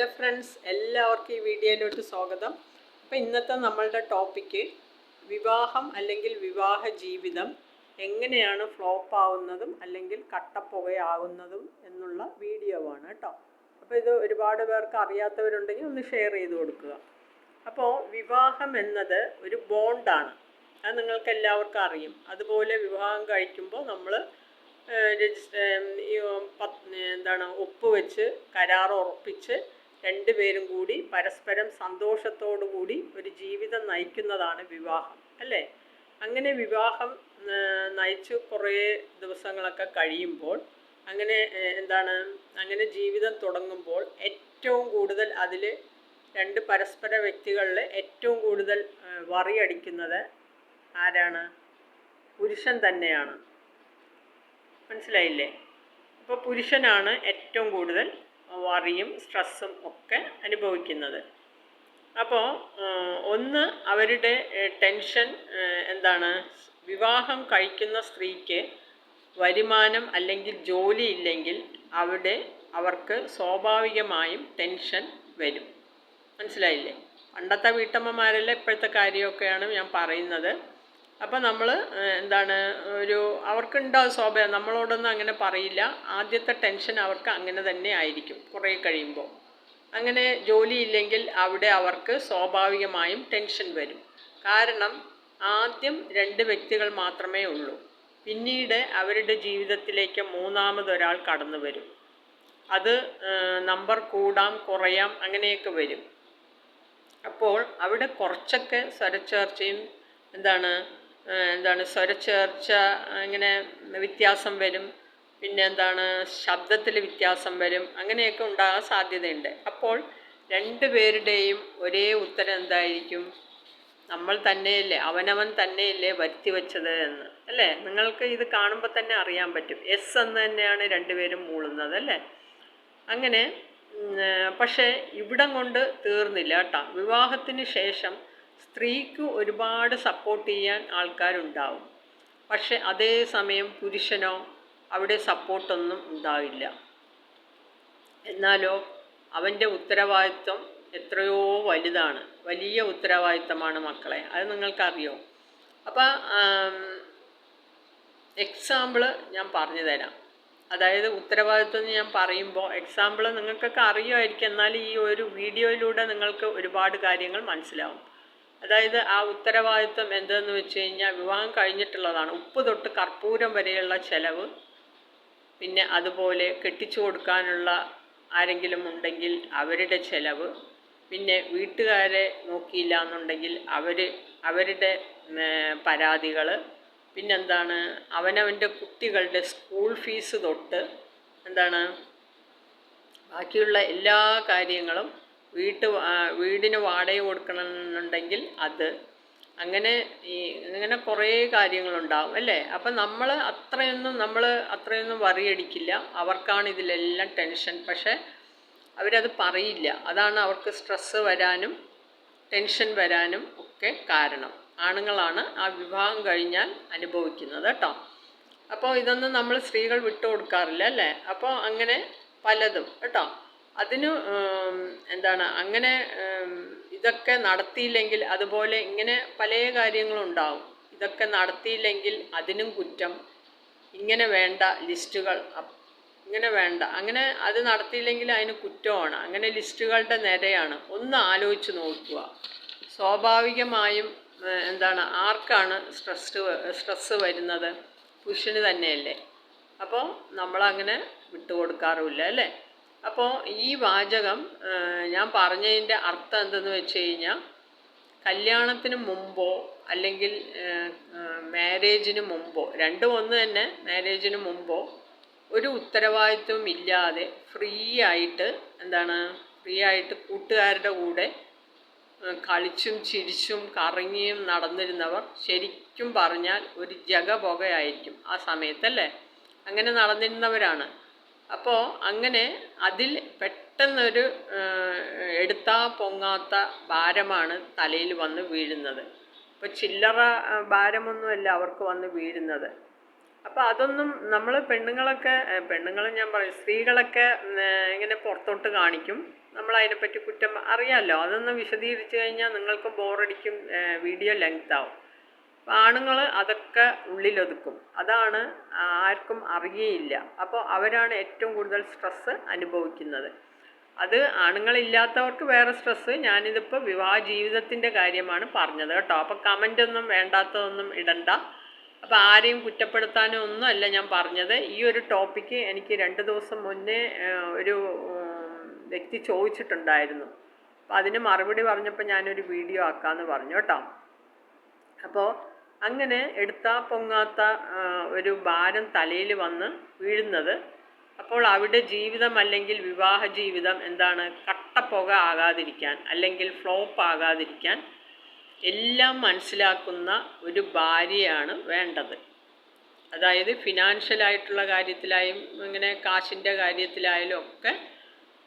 Hello friends എല്ലാവർക്കും ഈ വീഡിയോയിലോട്ട് സ്വാഗതം. അപ്പോൾ ഇന്നത്തെ നമ്മളുടെ ടോപ്പിക്ക് വിവാഹം അല്ലെങ്കിൽ വിവാഹ ജീവിതം എങ്ങനെയാണ് ഫ്ലോപ്പ് ആവുന്നതും അല്ലെങ്കിൽ കട്ടപ്പുകയാകുന്നതും എന്നുള്ള വീഡിയോ ആണ് കേട്ടോ. അപ്പോൾ ഇത് ഒരുപാട് പേർക്ക് അറിയാത്തവരുണ്ടെങ്കിൽ ഒന്ന് ഷെയർ ചെയ്ത് കൊടുക്കുക. അപ്പോൾ വിവാഹം എന്നത് ഒരു ബോണ്ടാണ് അത് നിങ്ങൾക്ക് എല്ലാവർക്കും അറിയും. അതുപോലെ വിവാഹം കഴിക്കുമ്പോൾ നമ്മൾ രജിസ്റ്റർ എന്താണ് ഒപ്പുവെച്ച് കരാർ ഉറപ്പിച്ച് രണ്ടുപേരും കൂടി പരസ്പരം സന്തോഷത്തോടു കൂടി ഒരു ജീവിതം നയിക്കുന്നതാണ് വിവാഹം അല്ലേ? അങ്ങനെ വിവാഹം നയിച്ചു കുറേ ദിവസങ്ങളൊക്കെ കഴിയുമ്പോൾ അങ്ങനെ എന്താണ് അങ്ങനെ ജീവിതം തുടങ്ങുമ്പോൾ ഏറ്റവും കൂടുതൽ അതിൽ രണ്ട് പരസ്പര വ്യക്തികളിൽ ഏറ്റവും കൂടുതൽ വറിയടിക്കുന്നത് ആരാണ്? പുരുഷൻ തന്നെയാണ്. മനസ്സിലായില്ലേ? അപ്പോൾ പുരുഷനാണ് ഏറ്റവും കൂടുതൽ വറിയും സ്ട്രെസ്സും ഒക്കെ അനുഭവിക്കുന്നത്. അപ്പോൾ ഒന്ന് അവരുടെ ടെൻഷൻ എന്താണ് വിവാഹം കഴിക്കുന്ന സ്ത്രീക്ക് വരുമാനം അല്ലെങ്കിൽ ജോലി ഇല്ലെങ്കിൽ അവിടെ അവർക്ക് സ്വാഭാവികമായും ടെൻഷൻ വരും. മനസ്സിലായില്ലേ? പണ്ടത്തെ വീട്ടമ്മമാരല്ല ഇപ്പോഴത്തെ കാര്യമൊക്കെയാണ് ഞാൻ പറയുന്നത്. അപ്പം നമ്മൾ എന്താണ് ഒരു അവർക്കുണ്ടാവും സ്വാഭാവികം നമ്മളോടൊന്നും അങ്ങനെ പറയില്ല. ആദ്യത്തെ ടെൻഷൻ അവർക്ക് അങ്ങനെ തന്നെ ആയിരിക്കും കുറേ കഴിയുമ്പോൾ അങ്ങനെ ജോലിയില്ലെങ്കിൽ അവിടെ അവർക്ക് സ്വാഭാവികമായും ടെൻഷൻ വരും. കാരണം ആദ്യം രണ്ട് വ്യക്തികൾ മാത്രമേ ഉള്ളൂ. പിന്നീട് അവരുടെ ജീവിതത്തിലേക്ക് മൂന്നാമതൊരാൾ കടന്നു വരും. അത് നമ്പർ കൂടാം കുറയാം അങ്ങനെയൊക്കെ വരും. അപ്പോൾ അവിടെ കുറച്ചൊക്കെ സ്വരച്ചേർച്ചയും എന്താണ് എന്താണ് സ്വരച്ചേർച്ച ഇങ്ങനെ വ്യത്യാസം വരും. പിന്നെ എന്താണ് ശബ്ദത്തിൽ വ്യത്യാസം വരും. അങ്ങനെയൊക്കെ ഉണ്ടാകാൻ സാധ്യതയുണ്ട്. അപ്പോൾ രണ്ട് പേരുടെയും ഒരേ ഉത്തരം എന്തായിരിക്കും? നമ്മൾ തന്നെയല്ലേ അവനവൻ തന്നെയല്ലേ വരുത്തി വെച്ചത് എന്ന്. അല്ലേ? നിങ്ങൾക്ക് ഇത് കാണുമ്പോൾ തന്നെ അറിയാൻ പറ്റും. എസ് എന്ന് തന്നെയാണ് രണ്ടുപേരും മൂളുന്നത് അല്ലേ? അങ്ങനെ പക്ഷേ ഇവിടം കൊണ്ട് തീർന്നില്ല കേട്ടോ. വിവാഹത്തിന് ശേഷം സ്ത്രീക്ക് ഒരുപാട് സപ്പോർട്ട് ചെയ്യാൻ ആൾക്കാരുണ്ടാവും. പക്ഷെ അതേ സമയം പുരുഷനോ അവിടെ സപ്പോർട്ടൊന്നും ഉണ്ടാവില്ല. എന്നാലോ അവന്റെ ഉത്തരവാദിത്വം എത്രയോ വലുതാണ്. വലിയ ഉത്തരവാദിത്തമാണ് മക്കളെ. അത് നിങ്ങൾക്കറിയോ? അപ്പോൾ എക്സാമ്പിൾ ഞാൻ പറഞ്ഞു തരാം. അതായത് ഉത്തരവാദിത്വം എന്ന് ഞാൻ പറയുമ്പോൾ എക്സാമ്പിൾ നിങ്ങൾക്കൊക്കെ അറിയുമായിരിക്കും. എന്നാൽ ഈ ഒരു വീഡിയോയിലൂടെ നിങ്ങൾക്ക് ഒരുപാട് കാര്യങ്ങൾ മനസ്സിലാവും. അതായത് ആ ഉത്തരവാദിത്വം എന്തെന്ന് വെച്ച് കഴിഞ്ഞാൽ വിവാഹം കഴിഞ്ഞിട്ടുള്ളതാണ്. ഉപ്പ് തൊട്ട് കർപ്പൂരം വരെയുള്ള ചെലവ്. പിന്നെ അതുപോലെ കെട്ടിച്ചു കൊടുക്കാനുള്ള ആരെങ്കിലും ഉണ്ടെങ്കിൽ അവരുടെ ചെലവ്. പിന്നെ വീട്ടുകാരെ നോക്കിയില്ല എന്നുണ്ടെങ്കിൽ അവർ അവരുടെ പരാതികൾ പിന്നെന്താണ്? അവനവന്റെ കുട്ടികളുടെ സ്കൂൾ ഫീസ് തൊട്ട് എന്താണ്? ബാക്കിയുള്ള എല്ലാ കാര്യങ്ങളും വീട്ട് വീടിന് വാടക കൊടുക്കണമെന്നുണ്ടെങ്കിൽ അത്. അങ്ങനെ ഈ ഇങ്ങനെ കുറേ കാര്യങ്ങളുണ്ടാവും അല്ലേ? അപ്പം നമ്മൾ അത്രയൊന്നും നമ്മൾ അത്രയൊന്നും വറിയടിക്കില്ല. അവർക്കാണ് ഇതിലെല്ലാം ടെൻഷൻ. പക്ഷേ അവരത് പറയില്ല. അതാണ് അവർക്ക് സ്ട്രെസ്സ് വരാനും ടെൻഷൻ വരാനും ഒക്കെ കാരണം. ആണുങ്ങളാണ് ആ വിവാഹം കഴിഞ്ഞാൽ അനുഭവിക്കുന്നത് കേട്ടോ. അപ്പോൾ ഇതൊന്നും നമ്മൾ സ്ത്രീകൾ വിട്ടുകൊടുക്കാറില്ല അല്ലേ? അപ്പോൾ അങ്ങനെ പലതും കേട്ടോ. അതിന് എന്താണ് അങ്ങനെ ഇതൊക്കെ നടത്തിയില്ലെങ്കിൽ അതുപോലെ ഇങ്ങനെ പല കാര്യങ്ങളും ഉണ്ടാവും ഇതൊക്കെ നടത്തിയില്ലെങ്കിൽ അതിനും കുറ്റം. ഇങ്ങനെ വേണ്ട ലിസ്റ്റുകൾ ഇങ്ങനെ വേണ്ട. അങ്ങനെ അത് നടത്തിയില്ലെങ്കിൽ അതിന് കുറ്റമാണ്. അങ്ങനെ ലിസ്റ്റുകളുടെ നിരയാണ്. ഒന്ന് ആലോചിച്ച് നോക്കുക. സ്വാഭാവികമായും എന്താണ് ആർക്കാണ് സ്ട്രെസ് സ്ട്രെസ്സ് വരുന്നത്? പുരുഷന് തന്നെയല്ലേ. അപ്പോൾ നമ്മളങ്ങനെ വിട്ടുകൊടുക്കാറുമില്ല അല്ലേ? അപ്പോൾ ഈ വാചകം ഞാൻ പറഞ്ഞതിന്റെ അർത്ഥം എന്തെന്ന് വെച്ച് കഴിഞ്ഞാൽ കല്യാണത്തിന് മുമ്പോ അല്ലെങ്കിൽ മാരേജിന് മുമ്പോ രണ്ടും ഒന്ന് തന്നെ മാരേജിന് മുമ്പോ ഒരു ഉത്തരവാദിത്വം ഇല്ലാതെ ഫ്രീ ആയിട്ട് എന്താണ് ഫ്രീ ആയിട്ട് കൂട്ടുകാരുടെ കൂടെ കളിച്ചും ചിരിച്ചും കറങ്ങിയും നടന്നിരുന്നവർ ശരിക്കും പറഞ്ഞാൽ ഒരു ജഗപുകയായിരിക്കും ആ സമയത്തല്ലേ? അങ്ങനെ നടന്നിരുന്നവരാണ്. അപ്പോൾ അങ്ങനെ അതിൽ പെട്ടെന്നൊരു എടുത്താ പൊങ്ങാത്ത ഭാരമാണ് തലയിൽ വന്ന് വീഴുന്നത്. ഇപ്പോൾ ചില്ലറ ഭാരമൊന്നുമല്ല അവർക്ക് വന്ന് വീഴുന്നത്. അപ്പോൾ അതൊന്നും നമ്മൾ പെണ്ണുങ്ങളൊക്കെ പെണ്ണുങ്ങൾ ഞാൻ പറയും സ്ത്രീകളൊക്കെ ഇങ്ങനെ പുറത്തോട്ട് കാണിക്കും. നമ്മൾ അതിനെപ്പറ്റി കുറ്റം അറിയാമല്ലോ അതൊന്ന് വിശദീകരിച്ച് കഴിഞ്ഞാൽ നിങ്ങൾക്ക് ബോറടിക്കും വീഡിയോ ലെങ്ത് ആവും. അപ്പോൾ ആണുങ്ങൾ അതൊക്കെ ഉള്ളിലൊതുക്കും. അതാണ് ആർക്കും അറിയയില്ല. അപ്പോൾ അവരാണ് ഏറ്റവും കൂടുതൽ സ്ട്രെസ്സ് അനുഭവിക്കുന്നത്. അത് ആണുങ്ങളില്ലാത്തവർക്ക് വേറെ സ്ട്രെസ്സ് ഞാനിതിപ്പോൾ വിവാഹ ജീവിതത്തിന്റെ കാര്യമാണ് പറഞ്ഞത് കേട്ടോ. അപ്പോൾ കമന്റ് ഒന്നും വേണ്ടാത്തതൊന്നും ഇടണ്ട. അപ്പോൾ ആരെയും കുറ്റപ്പെടുത്താനോ ഒന്നും അല്ല ഞാൻ പറഞ്ഞത്. ഈ ഒരു ടോപ്പിക്ക് എനിക്ക് രണ്ട് ദിവസം മുന്നേ ഒരു വ്യക്തി ചോദിച്ചിട്ടുണ്ടായിരുന്നു. അപ്പോൾ അതിന് മറുപടി പറഞ്ഞപ്പോൾ ഞാനൊരു വീഡിയോ ആക്കാമെന്ന് പറഞ്ഞു കേട്ടോ. അപ്പോൾ അങ്ങനെ എടുത്താ പൊങ്ങാത്ത ഒരു ഭാരം തലയിൽ വന്ന് വീഴുന്നത്. അപ്പോൾ അവിടെ ജീവിതം അല്ലെങ്കിൽ വിവാഹ ജീവിതം എന്താണ്? കട്ടപ്പുക ആകാതിരിക്കാൻ അല്ലെങ്കിൽ ഫ്ലോപ്പ് ആകാതിരിക്കാൻ എല്ലാം മനസ്സിലാക്കുന്ന ഒരു ഭാര്യയാണ് വേണ്ടത്. അതായത് ഫിനാൻഷ്യലായിട്ടുള്ള കാര്യത്തിലായും ഇങ്ങനെ കാശിന്റെ കാര്യത്തിലായാലും ഒക്കെ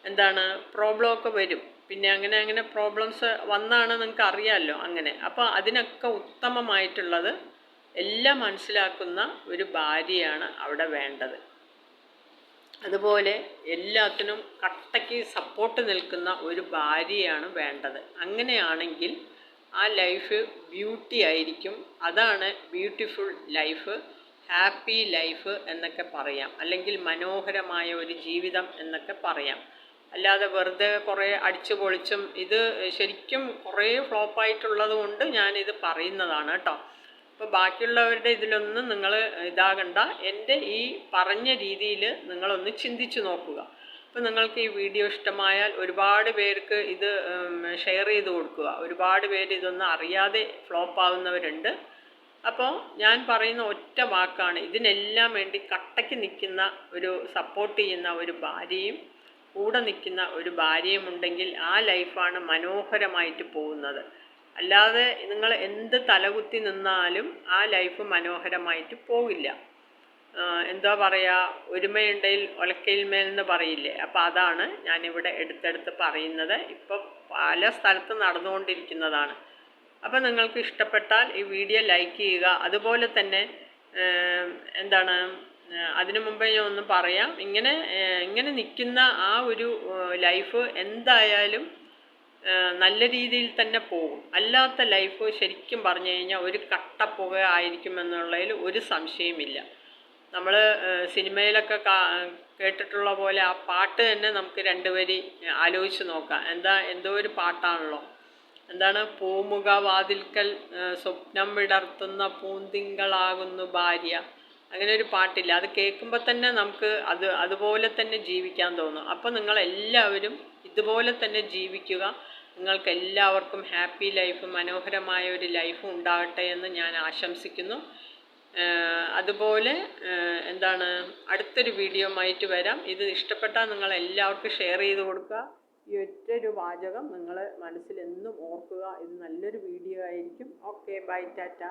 എന്താണ് പ്രോബ്ലം ഒക്കെ വരും. പിന്നെ അങ്ങനെ അങ്ങനെ പ്രോബ്ലംസ് വന്നാണ് നിങ്ങൾക്ക് അറിയാമല്ലോ അങ്ങനെ. അപ്പോൾ അതിനൊക്കെ ഉത്തമമായിട്ടുള്ളത് എല്ലാം മനസ്സിലാക്കുന്ന ഒരു ഭാര്യയാണ് അവിടെ വേണ്ടത്. അതുപോലെ എല്ലാത്തിനും കട്ടയ്ക്ക് സപ്പോർട്ട് നിൽക്കുന്ന ഒരു ഭാര്യയാണ് വേണ്ടത്. അങ്ങനെയാണെങ്കിൽ ആ ലൈഫ് ബ്യൂട്ടി ആയിരിക്കും. അതാണ് ബ്യൂട്ടിഫുൾ ലൈഫ് ഹാപ്പി ലൈഫ് എന്നൊക്കെ പറയാം. അല്ലെങ്കിൽ മനോഹരമായ ഒരു ജീവിതം എന്നൊക്കെ പറയാം. അല്ലാതെ വെറുതെ കുറേ അടിച്ചു പൊളിച്ചും ഇത് ശരിക്കും കുറേ ഫ്ലോപ്പായിട്ടുള്ളത് കൊണ്ട് ഞാനിത് പറയുന്നതാണ് കേട്ടോ. അപ്പോൾ ബാക്കിയുള്ളവരുടെ ഇതിലൊന്നും നിങ്ങൾ ഇതാകണ്ട. എന്റെ ഈ പറഞ്ഞ രീതിയിൽ നിങ്ങളൊന്ന് ചിന്തിച്ചു നോക്കുക. അപ്പോൾ നിങ്ങൾക്ക് ഈ വീഡിയോ ഇഷ്ടമായാൽ ഒരുപാട് പേർക്ക് ഇത് ഷെയർ ചെയ്ത് കൊടുക്കുക. ഒരുപാട് പേര് ഇതൊന്നും അറിയാതെ ഫ്ലോപ്പ് ആവുന്നവരുണ്ട്. അപ്പോൾ ഞാൻ പറയുന്ന ഒറ്റ വാക്കാണ്. ഇതിനെല്ലാം വേണ്ടി കട്ടയ്ക്ക് നിൽക്കുന്ന ഒരു സപ്പോർട്ട് ചെയ്യുന്ന ഒരു ഭാര്യയും കൂടെ നിൽക്കുന്ന ഒരു ഭാര്യയും ഉണ്ടെങ്കിൽ ആ ലൈഫാണ് മനോഹരമായിട്ട് പോകുന്നത്. അല്ലാതെ നിങ്ങൾ എന്ത് തലകുത്തി നിന്നാലും ആ ലൈഫ് മനോഹരമായിട്ട് പോകില്ല എന്താ പറയുക ഒരുമയുണ്ടെങ്കിൽ ഒലക്കയിൽ മേലെന്ന് പറയില്ലേ? അപ്പം അതാണ് ഞാനിവിടെ എടുത്തെടുത്ത് പറയുന്നത്. ഇപ്പം പല സ്ഥലത്ത് നടന്നുകൊണ്ടിരിക്കുന്നതാണ്. അപ്പം നിങ്ങൾക്ക് ഇഷ്ടപ്പെട്ടാൽ ഈ വീഡിയോ ലൈക്ക് ചെയ്യുക. അതുപോലെ തന്നെ എന്താണ് അതിനു മുമ്പേ ഞാൻ ഒന്ന് പറയാം. ഇങ്ങനെ ഇങ്ങനെ നിൽക്കുന്ന ആ ഒരു ലൈഫ് എന്തായാലും നല്ല രീതിയിൽ തന്നെ പോകും. അല്ലാത്ത ലൈഫ് ശരിക്കും പറഞ്ഞു കഴിഞ്ഞാൽ ഒരു കട്ടപ്പുക ആയിരിക്കും എന്നുള്ളതിൽ ഒരു സംശയമില്ല നമ്മൾ സിനിമയിലൊക്കെ കേട്ടിട്ടുള്ള പോലെ ആ പാട്ട് തന്നെ നമുക്ക് രണ്ടുപേരി ആലോചിച്ച് നോക്കാം. എന്താ എന്തോ ഒരു പാട്ടാണല്ലോ. എന്താണ്? പൂമുഖ വാതിൽക്കൽ സ്വപ്നം വിടർത്തുന്ന പൂന്തിങ്കളാകുന്നു ഭാര്യ. അങ്ങനെ ഒരു പാട്ടില്ല. അത് കേൾക്കുമ്പോൾ തന്നെ നമുക്ക് അത് അതുപോലെ തന്നെ ജീവിക്കാൻ തോന്നും. അപ്പോൾ നിങ്ങളെല്ലാവരും ഇതുപോലെ തന്നെ ജീവിക്കുക. നിങ്ങൾക്ക് എല്ലാവർക്കും ഹാപ്പി ലൈഫ് മനോഹരമായ ഒരു ലൈഫ് ഉണ്ടാകട്ടെ എന്ന് ഞാൻ ആശംസിക്കുന്നു. അതുപോലെ എന്താണ് അടുത്തൊരു വീഡിയോ ആയിട്ട് വരാം. ഇത് ഇഷ്ടപ്പെട്ടാൽ നിങ്ങൾ എല്ലാവർക്കും ഷെയർ ചെയ്ത് കൊടുക്കുക. ഈ ഒറ്റൊരു വാചകം നിങ്ങൾ മനസ്സിൽ എന്നും ഓർക്കുക. ഇത് നല്ലൊരു വീഡിയോ ആയിരിക്കും. Okay bye tata.